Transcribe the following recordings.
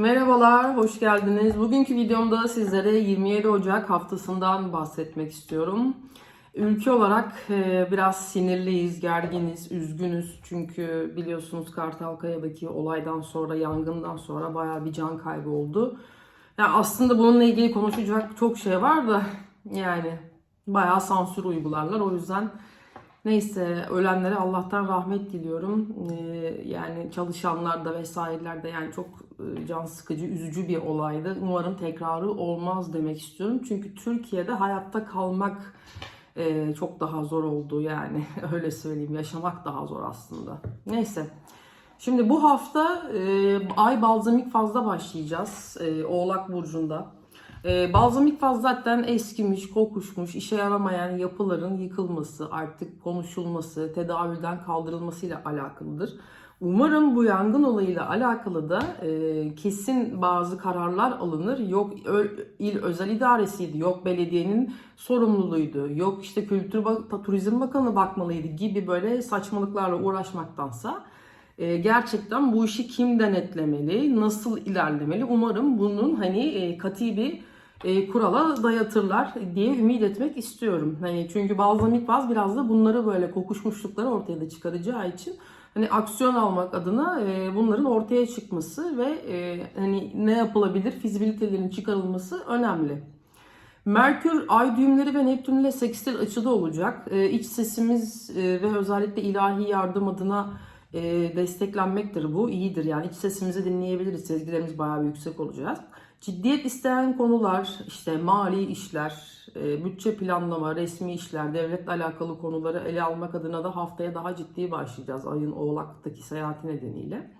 Merhabalar, hoş geldiniz. Bugünkü videomda sizlere 27 Ocak haftasından bahsetmek istiyorum. Ülke olarak e, biraz sinirliyiz, gerginiz, üzgünüz. Çünkü biliyorsunuz Kartalkaya'daki olaydan sonra, yangından sonra bayağı bir can kaybı oldu. Yani aslında bununla ilgili konuşacak çok şey var da yani bayağı sansür uygularlar. O yüzden Neyse ölenlere Allah'tan rahmet diliyorum. Ee, yani çalışanlar da vesaireler de yani çok e, can sıkıcı, üzücü bir olaydı. Umarım tekrarı olmaz demek istiyorum. Çünkü Türkiye'de hayatta kalmak e, çok daha zor oldu yani öyle söyleyeyim. Yaşamak daha zor aslında. Neyse. Şimdi bu hafta e, ay balzamik fazla başlayacağız e, Oğlak Burcu'nda. E, balzamik faz zaten eskimiş, kokuşmuş, işe yaramayan yapıların yıkılması, artık konuşulması, tedavülden kaldırılmasıyla alakalıdır. Umarım bu yangın olayıyla alakalı da e, kesin bazı kararlar alınır. Yok ö, il özel idaresiydi, yok belediyenin sorumluluğuydu, yok işte Kültür Bak- Turizm Bakanı bakmalıydı gibi böyle saçmalıklarla uğraşmaktansa e, gerçekten bu işi kim denetlemeli, nasıl ilerlemeli? Umarım bunun hani e, kati bir e, kurala dayatırlar diye ümit etmek istiyorum. Hani çünkü balzamik vaz biraz da bunları böyle kokuşmuşlukları ortaya da çıkaracağı için hani aksiyon almak adına e, bunların ortaya çıkması ve e, hani ne yapılabilir fizibilitelerin çıkarılması önemli. Merkür ay düğümleri ve Neptün ile sekstil açıda olacak. E, iç sesimiz e, ve özellikle ilahi yardım adına e, desteklenmektir bu. İyidir yani iç sesimizi dinleyebiliriz. Sezgilerimiz bayağı bir yüksek olacak. Ciddiyet isteyen konular, işte mali işler, e, bütçe planlama, resmi işler, devletle alakalı konuları ele almak adına da haftaya daha ciddi başlayacağız ayın oğlaktaki seyahati nedeniyle.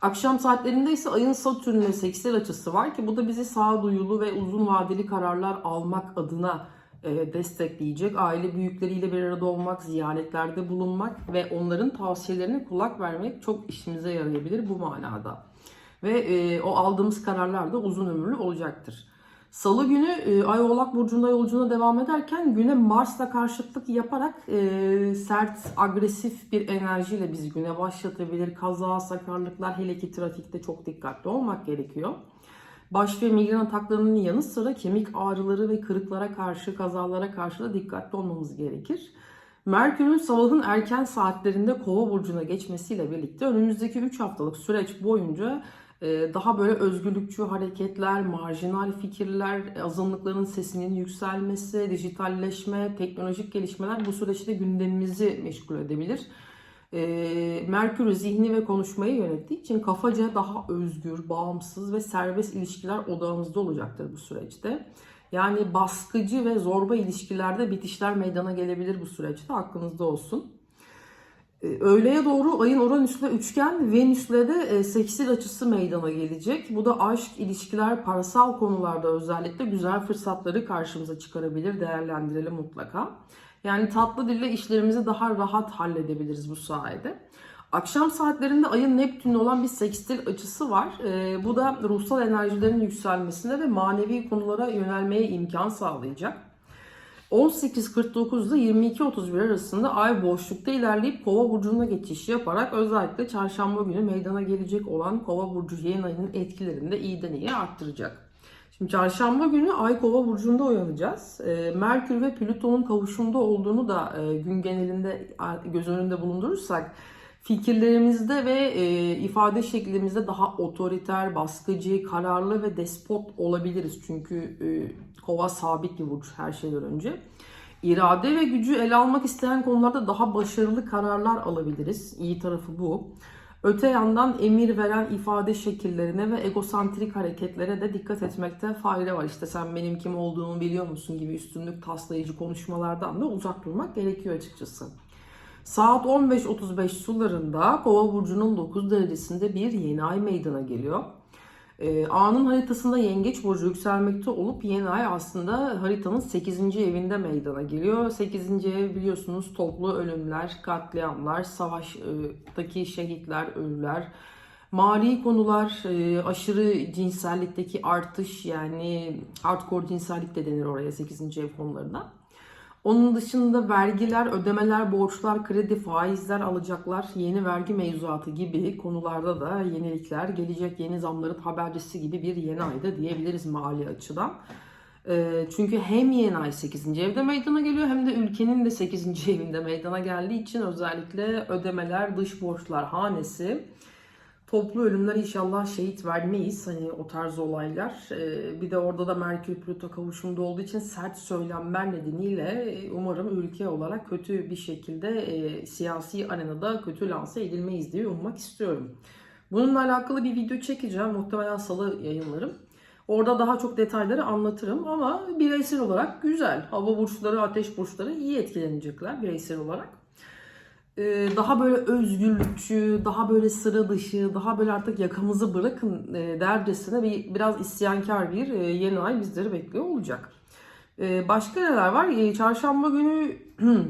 Akşam saatlerinde ise ayın Satürn'le sekstil açısı var ki bu da bizi sağduyulu ve uzun vadeli kararlar almak adına e, destekleyecek. Aile büyükleriyle bir arada olmak, ziyaretlerde bulunmak ve onların tavsiyelerine kulak vermek çok işimize yarayabilir bu manada. Ve e, o aldığımız kararlar da uzun ömürlü olacaktır. Salı günü e, Ay Oğlak Burcu'nda yolculuğuna devam ederken güne Mars'la karşıtlık yaparak e, sert, agresif bir enerjiyle bizi güne başlatabilir. Kaza, sakarlıklar hele ki trafikte çok dikkatli olmak gerekiyor. Baş ve migren ataklarının yanı sıra kemik ağrıları ve kırıklara karşı, kazalara karşı da dikkatli olmamız gerekir. Merkür'ün sabahın erken saatlerinde Kova burcuna geçmesiyle birlikte önümüzdeki 3 haftalık süreç boyunca daha böyle özgürlükçü hareketler, marjinal fikirler, azınlıkların sesinin yükselmesi, dijitalleşme, teknolojik gelişmeler bu süreçte gündemimizi meşgul edebilir. E, Merkür zihni ve konuşmayı yönettiği için kafaca daha özgür, bağımsız ve serbest ilişkiler odağımızda olacaktır bu süreçte. Yani baskıcı ve zorba ilişkilerde bitişler meydana gelebilir bu süreçte aklınızda olsun. Ee, Öğleye doğru ayın Uranüs'le üçgen, Venüs'le de e, seksil açısı meydana gelecek. Bu da aşk, ilişkiler, parasal konularda özellikle güzel fırsatları karşımıza çıkarabilir, değerlendirelim mutlaka. Yani tatlı dille işlerimizi daha rahat halledebiliriz bu sayede. Akşam saatlerinde ayın Neptün'le olan bir sekstil açısı var. Ee, bu da ruhsal enerjilerin yükselmesine ve manevi konulara yönelmeye imkan sağlayacak. 18.49 ile 22.31 arasında ay boşlukta ilerleyip Kova burcuna geçiş yaparak özellikle çarşamba günü meydana gelecek olan Kova burcu yeni ayının etkilerini de iyiden iyiye arttıracak. Şimdi çarşamba günü Ay Kova burcunda uyanacağız. Ee, Merkür ve Plüton'un kavuşumda olduğunu da e, gün genelinde göz önünde bulundurursak fikirlerimizde ve e, ifade şeklimizde daha otoriter, baskıcı, kararlı ve despot olabiliriz. Çünkü e, kova sabit bir burç her şeyden önce. İrade ve gücü ele almak isteyen konularda daha başarılı kararlar alabiliriz. İyi tarafı bu. Öte yandan emir veren ifade şekillerine ve egosantrik hareketlere de dikkat etmekte fayda var. İşte sen benim kim olduğumu biliyor musun gibi üstünlük taslayıcı konuşmalardan da uzak durmak gerekiyor açıkçası. Saat 15.35 sularında Kova burcunun 9 derecesinde bir yeni ay meydana geliyor. Ee, A'nın haritasında Yengeç burcu yükselmekte olup yeni ay aslında haritanın 8. evinde meydana geliyor. 8. ev biliyorsunuz toplu ölümler, katliamlar, savaştaki şehitler, ölüler, mali konular, e, aşırı cinsellikteki artış yani hardcore cinsellik de denir oraya 8. ev konularına. Onun dışında vergiler, ödemeler, borçlar, kredi, faizler, alacaklar, yeni vergi mevzuatı gibi konularda da yenilikler, gelecek yeni zamların habercisi gibi bir yeni ayda diyebiliriz mali açıdan. Ee, Çünkü hem yeni ay 8. evde meydana geliyor hem de ülkenin de 8. evinde meydana geldiği için özellikle ödemeler, dış borçlar hanesi Toplu ölümler inşallah şehit vermeyiz. Hani o tarz olaylar. Ee, bir de orada da Merkür Plüto kavuşumda olduğu için sert söylemler nedeniyle e, umarım ülke olarak kötü bir şekilde e, siyasi arenada kötü lanse edilmeyiz diye ummak istiyorum. Bununla alakalı bir video çekeceğim. Muhtemelen salı yayınlarım. Orada daha çok detayları anlatırım ama bireysel olarak güzel. Hava burçları, ateş burçları iyi etkilenecekler bireysel olarak daha böyle özgürlükçü, daha böyle sıra dışı, daha böyle artık yakamızı bırakın e, dercesine bir biraz isyankar bir e, yeni ay bizleri bekliyor olacak. E, Başka neler var? E, Çarşamba günü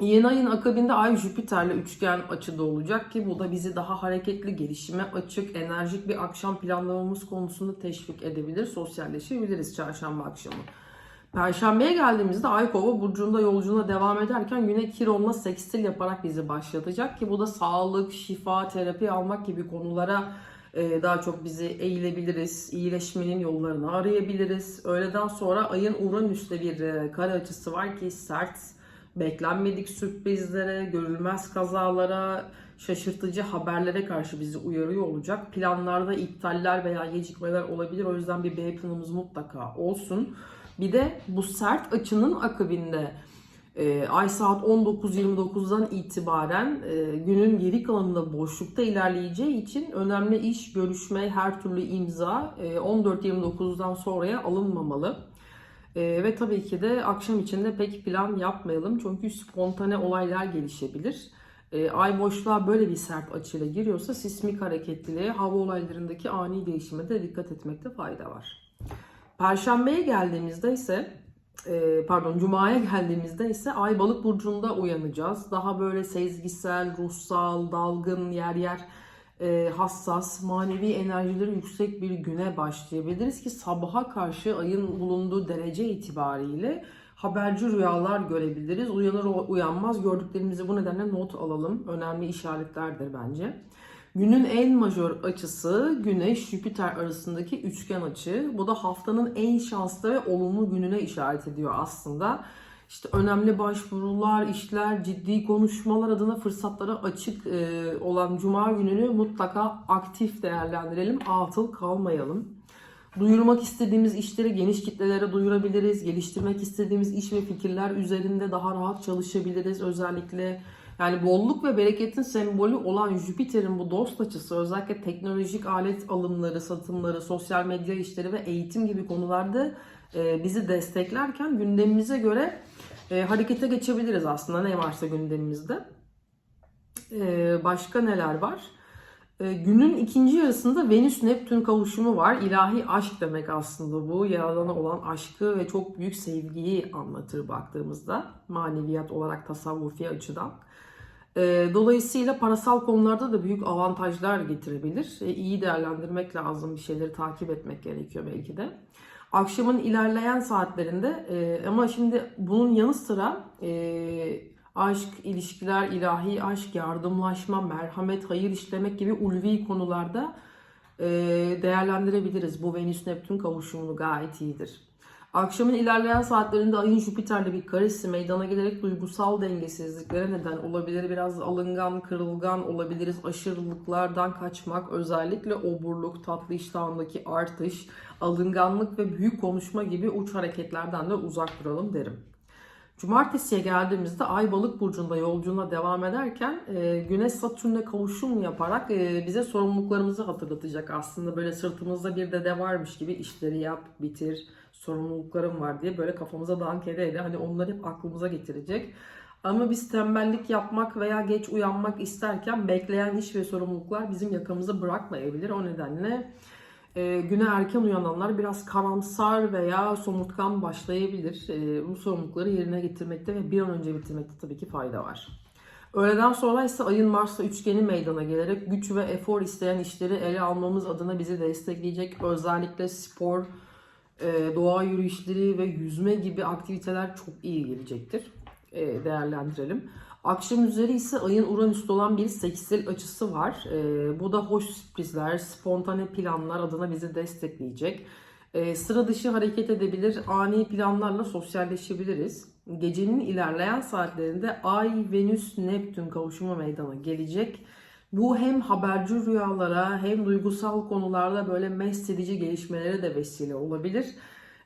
yeni ayın akabinde Ay Jüpiter'le üçgen açıda olacak ki bu da bizi daha hareketli, gelişime açık, enerjik bir akşam planlamamız konusunda teşvik edebilir, sosyalleşebiliriz çarşamba akşamı. Perşembeye geldiğimizde Ay Kova burcunda yolculuğuna devam ederken Güne Kiron'la sekstil yaparak bizi başlatacak ki bu da sağlık, şifa, terapi almak gibi konulara e, daha çok bizi eğilebiliriz. iyileşmenin yollarını arayabiliriz. Öğleden sonra ayın Uranüs'le bir e, kare açısı var ki sert, beklenmedik sürprizlere, görülmez kazalara, şaşırtıcı haberlere karşı bizi uyarıyor olacak. Planlarda iptaller veya gecikmeler olabilir. O yüzden bir B planımız mutlaka olsun. Bir de bu sert açının akabinde e, ay saat 19.29'dan itibaren e, günün geri kalanında boşlukta ilerleyeceği için önemli iş, görüşme, her türlü imza e, 14.29'dan sonraya alınmamalı. E, ve tabii ki de akşam içinde pek plan yapmayalım çünkü spontane olaylar gelişebilir. E, ay boşluğa böyle bir sert açıyla giriyorsa sismik hareketliliğe, hava olaylarındaki ani değişime de dikkat etmekte fayda var. Perşembeye geldiğimizde ise e, pardon Cuma'ya geldiğimizde ise Ay Balık burcunda uyanacağız. Daha böyle sezgisel, ruhsal, dalgın, yer yer e, hassas, manevi enerjileri yüksek bir güne başlayabiliriz ki sabaha karşı ayın bulunduğu derece itibariyle haberci rüyalar görebiliriz. Uyanır uyanmaz gördüklerimizi bu nedenle not alalım. Önemli işaretlerdir bence. Günün en majör açısı Güneş-Jüpiter arasındaki üçgen açı. Bu da haftanın en şanslı ve olumlu gününe işaret ediyor aslında. İşte önemli başvurular, işler, ciddi konuşmalar adına fırsatlara açık e, olan Cuma gününü mutlaka aktif değerlendirelim, atıl kalmayalım. Duyurmak istediğimiz işleri geniş kitlelere duyurabiliriz. Geliştirmek istediğimiz iş ve fikirler üzerinde daha rahat çalışabiliriz. Özellikle yani bolluk ve bereketin sembolü olan Jüpiter'in bu dost açısı özellikle teknolojik alet alımları, satımları, sosyal medya işleri ve eğitim gibi konularda e, bizi desteklerken gündemimize göre e, harekete geçebiliriz aslında ne varsa gündemimizde. E, başka neler var? E, günün ikinci yarısında Venüs-Neptün kavuşumu var. İlahi aşk demek aslında bu. Yaradana olan aşkı ve çok büyük sevgiyi anlatır baktığımızda. Maneviyat olarak tasavvufi açıdan. E, dolayısıyla parasal konularda da büyük avantajlar getirebilir. E, iyi değerlendirmek lazım. Bir şeyleri takip etmek gerekiyor belki de. Akşamın ilerleyen saatlerinde e, ama şimdi bunun yanı sıra e, aşk, ilişkiler, ilahi aşk, yardımlaşma, merhamet, hayır işlemek gibi ulvi konularda e, değerlendirebiliriz. Bu Venüs-Neptün kavuşumunu gayet iyidir. Akşamın ilerleyen saatlerinde ayın Jüpiter'le bir karesi meydana gelerek duygusal dengesizliklere neden olabilir. Biraz alıngan, kırılgan olabiliriz. Aşırılıklardan kaçmak, özellikle oburluk, tatlı iştahındaki artış, alınganlık ve büyük konuşma gibi uç hareketlerden de uzak duralım derim. Cumartesiye geldiğimizde Ay Balık burcunda yolculuğuna devam ederken e, Güneş Satürn'le kavuşum yaparak e, bize sorumluluklarımızı hatırlatacak. Aslında böyle sırtımızda bir dede varmış gibi işleri yap, bitir, sorumluluklarım var diye böyle kafamıza dank ede ede hani onları hep aklımıza getirecek. Ama biz tembellik yapmak veya geç uyanmak isterken bekleyen iş ve sorumluluklar bizim yakamızı bırakmayabilir. O nedenle e, güne erken uyananlar biraz karamsar veya somurtkan başlayabilir. E, bu sorumlulukları yerine getirmekte ve bir an önce bitirmekte tabii ki fayda var. Öğleden sonra ise ayın Mars'la üçgeni meydana gelerek güç ve efor isteyen işleri ele almamız adına bizi destekleyecek. Özellikle spor, e, doğa yürüyüşleri ve yüzme gibi aktiviteler çok iyi gelecektir. E, değerlendirelim. Akşam üzeri ise ayın Uranüs'te olan bir sekstil açısı var. E, bu da hoş sürprizler, spontane planlar adına bizi destekleyecek. E, sıra dışı hareket edebilir, ani planlarla sosyalleşebiliriz. Gecenin ilerleyen saatlerinde Ay, Venüs, Neptün kavuşumu meydana gelecek. Bu hem haberci rüyalara hem duygusal konularda böyle mest edici gelişmelere de vesile olabilir.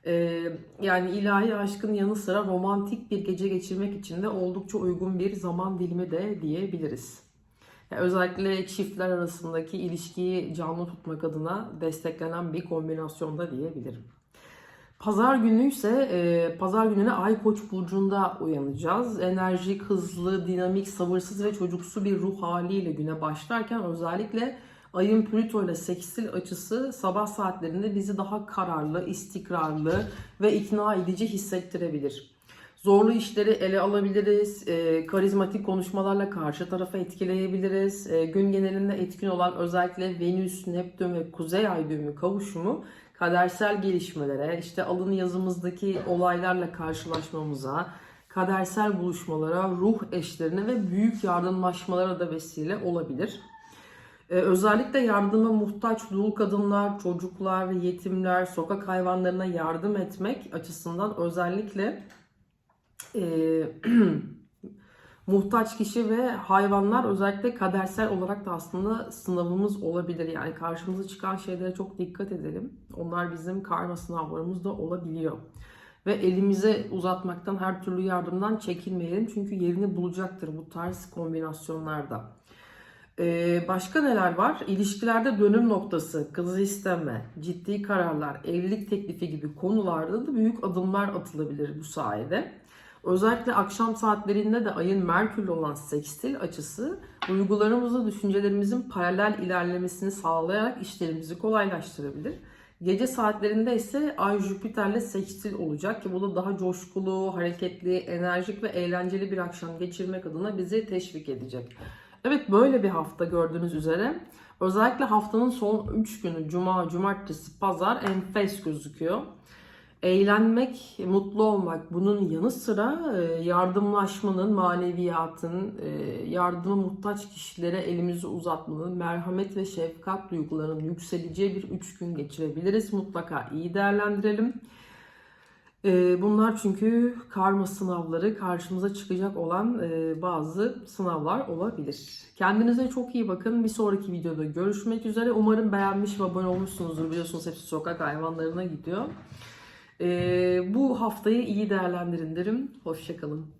Ee, yani ilahi aşkın yanı sıra romantik bir gece geçirmek için de oldukça uygun bir zaman dilimi de diyebiliriz. Yani özellikle çiftler arasındaki ilişkiyi canlı tutmak adına desteklenen bir kombinasyon da diyebilirim. Pazar günü ise e, pazar gününe Ay Koç burcunda uyanacağız. Enerjik, hızlı, dinamik, sabırsız ve çocuksu bir ruh haliyle güne başlarken özellikle Ayın Plüto ile sekstil açısı sabah saatlerinde bizi daha kararlı, istikrarlı ve ikna edici hissettirebilir. Zorlu işleri ele alabiliriz, e, karizmatik konuşmalarla karşı tarafı etkileyebiliriz. E, gün genelinde etkin olan özellikle Venüs, Neptün ve Kuzey Ay düğümü kavuşumu kadersel gelişmelere, işte alın yazımızdaki olaylarla karşılaşmamıza, kadersel buluşmalara, ruh eşlerine ve büyük yardımlaşmalara da vesile olabilir. Ee, özellikle yardıma muhtaç dul kadınlar, çocuklar yetimler, sokak hayvanlarına yardım etmek açısından özellikle e, muhtaç kişi ve hayvanlar özellikle kadersel olarak da aslında sınavımız olabilir. Yani karşımıza çıkan şeylere çok dikkat edelim. Onlar bizim karma sınavlarımız da olabiliyor. Ve elimize uzatmaktan her türlü yardımdan çekinmeyelim. Çünkü yerini bulacaktır bu tarz kombinasyonlarda. Ee, başka neler var? İlişkilerde dönüm noktası, kızı isteme, ciddi kararlar, evlilik teklifi gibi konularda da büyük adımlar atılabilir bu sayede. Özellikle akşam saatlerinde de ayın Merkür'le olan sekstil açısı duygularımızla düşüncelerimizin paralel ilerlemesini sağlayarak işlerimizi kolaylaştırabilir. Gece saatlerinde ise Ay Jüpiter'le sekstil olacak ki bu da daha coşkulu, hareketli, enerjik ve eğlenceli bir akşam geçirmek adına bizi teşvik edecek. Evet böyle bir hafta gördüğünüz üzere. Özellikle haftanın son 3 günü Cuma, Cumartesi, Pazar enfes gözüküyor. Eğlenmek, mutlu olmak bunun yanı sıra e, yardımlaşmanın, maneviyatın, e, yardıma muhtaç kişilere elimizi uzatmanın, merhamet ve şefkat duygularının yükseleceği bir 3 gün geçirebiliriz. Mutlaka iyi değerlendirelim. E, Bunlar çünkü karma sınavları karşımıza çıkacak olan e, bazı sınavlar olabilir. Kendinize çok iyi bakın. Bir sonraki videoda görüşmek üzere. Umarım beğenmiş ve abone olmuşsunuzdur. Biliyorsunuz hepsi sokak hayvanlarına gidiyor. E, Bu haftayı iyi değerlendirin derim. Hoşçakalın.